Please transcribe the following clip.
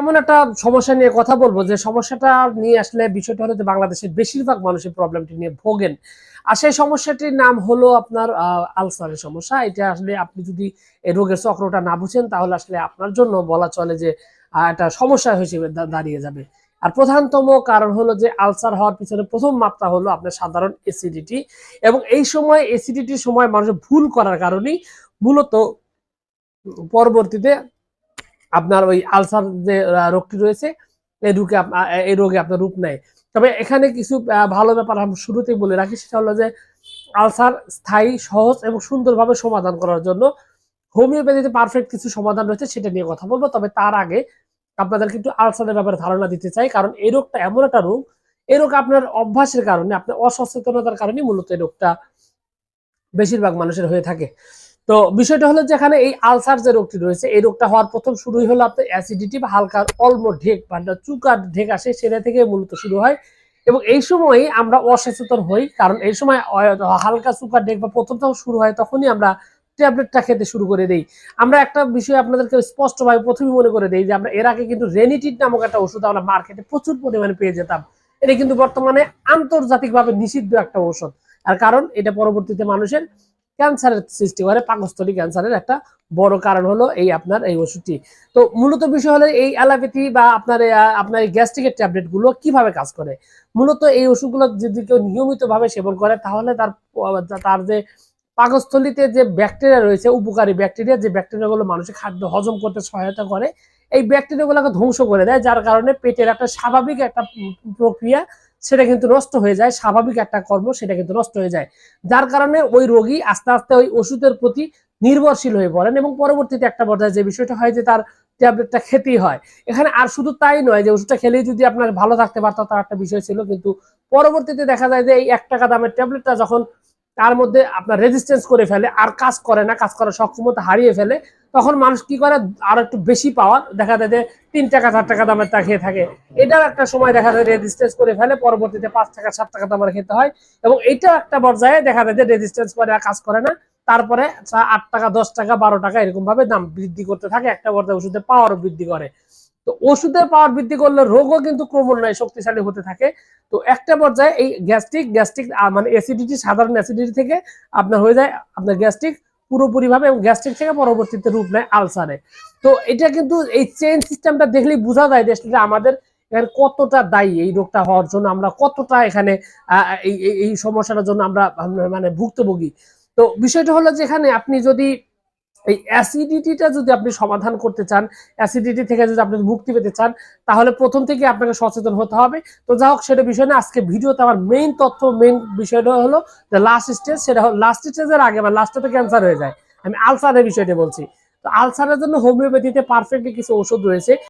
এমন একটা সমস্যা নিয়ে কথা বলব যে সমস্যাটা নিয়ে আসলে বিষয়টা হলো যে বাংলাদেশের বেশিরভাগ মানুষের প্রবলেমটি নিয়ে ভোগেন। আর সেই সমস্যাটির নাম হলো আপনার আলসারের সমস্যা। এটা আসলে আপনি যদি এই রোগের চক্রটা না বুঝেন, তাহলে আসলে আপনার জন্য বলা চলে যে একটা সমস্যা হিসেবে দাঁড়িয়ে যাবে। আর প্রধানতম কারণ হলো যে আলসার হওয়ার পিছনে প্রথম মাত্রা হলো আপনার সাধারণ এসিডিটি এবং এই সময় এসিডিটির সময় মানুষ ভুল করার কারণেই মূলত পরবর্তীতে আপনার ওই আলসার যে রোগটি রয়েছে এই রোগে এই রোগে আপনার রূপ নেয়। তবে এখানে কিছু ভালো ব্যাপার আমি শুরুতেই বলে রাখি, সেটা হলো যে, আলসার স্থায়ী, সহজ এবং সুন্দরভাবে সমাধান করার জন্য হোমিওপ্যাথিতে পারফেক্ট কিছু সমাধান রয়েছে, সেটা নিয়ে কথা বলব। তবে তার আগে আপনাদেরকে একটু আলসারের ব্যাপারে ধারণা দিতে চাই, কারণ এই রোগটা এমন একটা রোগ, এই রোগ আপনার অভ্যাসের কারণে, আপনার অসচেতনতার কারণে মূলত এই রোগটা বেশিরভাগ মানুষের হয়ে থাকে। তো বিষয়টা হলো যে এখানে এই আলসার যে রোগটি রয়েছে, এই রোগটা হওয়ার প্রথম শুরুই হলো আপনার অ্যাসিডিটি বা হালকা অল্প ঢেক বা চুকার ঢেক আসে, সেটা থেকে মূলত শুরু হয়। এবং এই সময়ই আমরা অসচেতন হই, কারণ এই সময় হালকা চুকার ঢেক বা প্রথম যখন শুরু হয়, তখনই আমরা ট্যাবলেটটা খেতে শুরু করে দেই। আমরা একটা বিষয় আপনাদেরকে স্পষ্টভাবে প্রথমে মনে করে দেই যে, আমরা এর আগে কিন্তু রেনিটিড নামক একটা ওষুধ আমরা মার্কেটে প্রচুর পরিমাণে পেয়ে যেতাম। এটা কিন্তু বর্তমানে আন্তর্জাতিকভাবে নিষিদ্ধ একটা ওষুধ আর কারণ এটা পরবর্তীতে মানুষের ক্যান্সারের সৃষ্টি করে, পাকস্থলী ক্যান্সারের একটা বড় কারণ হলো এই আপনার এই ওষুধটি। তো মূলত বিষয় হলো এই অ্যালোপ্যাথি বা আপনার আপনার এই গ্যাস্ট্রিকের ট্যাবলেটগুলো কীভাবে কাজ করে? মূলত এই ওষুধগুলো যদি কেউ নিয়মিত ভাবে সেবন করে, তাহলে তার তার যে পাকস্থলীতে যে ব্যাকটেরিয়া রয়েছে, উপকারী ব্যাকটেরিয়া, যে ব্যাকটেরিয়াগুলো মানুষের খাদ্য হজম করতে সহায়তা করে, এই ব্যাকটেরিয়াগুলোকে ধ্বংস করে দেয়, যার কারণে পেটের একটা স্বাভাবিক একটা প্রক্রিয়া সেটা কিন্তু নষ্ট হয়ে যায়, স্বাভাবিক একটা কর্ম সেটা কিন্তু নষ্ট হয়ে যায়। যার কারণে ওই রোগী আস্তে আস্তে ওই ওষুধের প্রতি নির্ভরশীল হয়ে পড়েন এবং পরবর্তীতে একটা পর্যায়ে যে বিষয়টা হয় যে তার ট্যাবলেটটা খেতেই হয়। এখানে আর শুধু তাই নয় যে ওষুধটা খেলেই যদি আপনার ভালো থাকতে পারতো তার একটা বিষয় ছিল, কিন্তু পরবর্তীতে দেখা যায় যে এই এক টাকা দামের ট্যাবলেটটা যখন তার মধ্যে আপনার রেজিস্ট্যান্স করে ফেলে, আর কাজ করে না, কাজ করার সক্ষমতা হারিয়ে ফেলে তখন মানুষ কি করে? আর একটু বেশি পাওয়ার দেখা যায় যে তিন টাকা, চার টাকা দামের তা খেয়ে থাকে। এটাও একটা সময় দেখা যায় রেজিস্ট্যান্স করে ফেলে, পরবর্তীতে পাঁচ টাকা, সাত টাকা দামের খেতে হয়। এবং এইটাও একটা পর্যায়ে দেখা যায় যে রেজিস্ট্যান্স করে কাজ করে না। তারপরে আট টাকা, দশ টাকা, বারো টাকা এরকম ভাবে দাম বৃদ্ধি করতে থাকে। একটা পর্যায়ে ওষুধের পাওয়ারও বৃদ্ধি করে। তো ওষুধের পাওয়ার বৃদ্ধি করলে রোগও কিন্তু ক্রমান্বয়ে শক্তিশালী হতে থাকে। তো একটা পর্যায়ে এই গ্যাস্ট্রিক গ্যাস্ট্রিক মানে অ্যাসিডিটি সাধারণ অ্যাসিডিটি থেকে আপনার হয়ে যায়, আপনার গ্যাস্ট্রিক পুরোপুরি ভাবে এবং গ্যাস্ট্রিক থেকে পরবর্তীতে রূপ নেয় আলসারে। তো এটা কিন্তু এই চেইন সিস্টেমটা দেখলেই বোঝা যায় যে আমাদের এখানে কতটা দায়ী এই রোগটা হওয়ার জন্য, আমরা কতটা এখানে এই সমস্যাটার জন্য আমরা মানে ভুক্তভোগী। তো বিষয়টা হলো যে এখানে আপনি যদি এই অ্যাসিডিটিটা যদি আপনি সমাধান করতে চান অ্যাসিডিটি থেকে যদি আপনি মুক্তি পেতে চান, তাহলে প্রথম থেকে আপনাকে সচেতন হতে হবে। তো যা হোক, সেটা বিষয় না, আজকে ভিডিওতে আমার মেইন তথ্য মেইন বিষয়টা হলো যে লাস্ট স্টেজ সেটা হলো লাস্ট স্টেজের আগে বা লাস্টে তো ক্যান্সার হয়ে যায়। আমি আলসারের বিষয়টা বলছি। তো আলসারের জন্য হোমিওপ্যাথিতে পারফেক্টলি কিছু ওষুধ রয়েছে।